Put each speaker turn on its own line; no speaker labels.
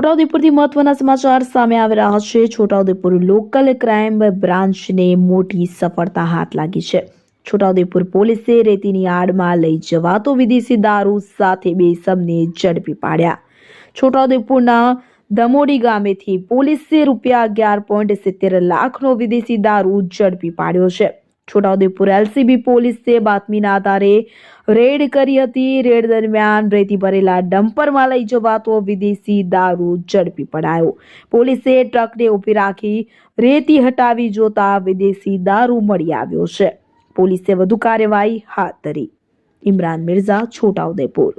છોટાઉદેપુરથી મહત્વના સમાચાર સામે આવી રહ્યા છે. છોટાઉદેપુર લોકલ ક્રાઇમ બ્રાન્ચને મોટી સફળતા હાથ લાગી છે. છોટાઉદેપુર પોલીસે રેતીની આડમાં લઈ જવાતો વિદેશી દારૂ સાથે બે ઇસમને ઝડપી પાડ્યા. છોટાઉદેપુરના દમોડી ગામેથી પોલીસે રૂપિયા અગિયાર પોઈન્ટ સિત્તેર લાખનો વિદેશી દારૂ ઝડપી પાડ્યો છે. છોટાઉદેપુર એલસીબી પોલીસે બાતમીના આધારે રેડ કરી હતી. રેડ દરમિયાન રેતી ભરેલા ડમ્પરમાં લઈ જવાતો વિદેશી દારૂ ઝડપી પડાયો. પોલીસે ટ્રકને ઊભી રાખી રેતી હટાવી જોતા વિદેશી દારૂ મળી આવ્યો છે. પોલીસે વધુ કાર્યવાહી હાથ ધરી. ઇમરાન મિર્ઝા, છોટાઉદેપુર.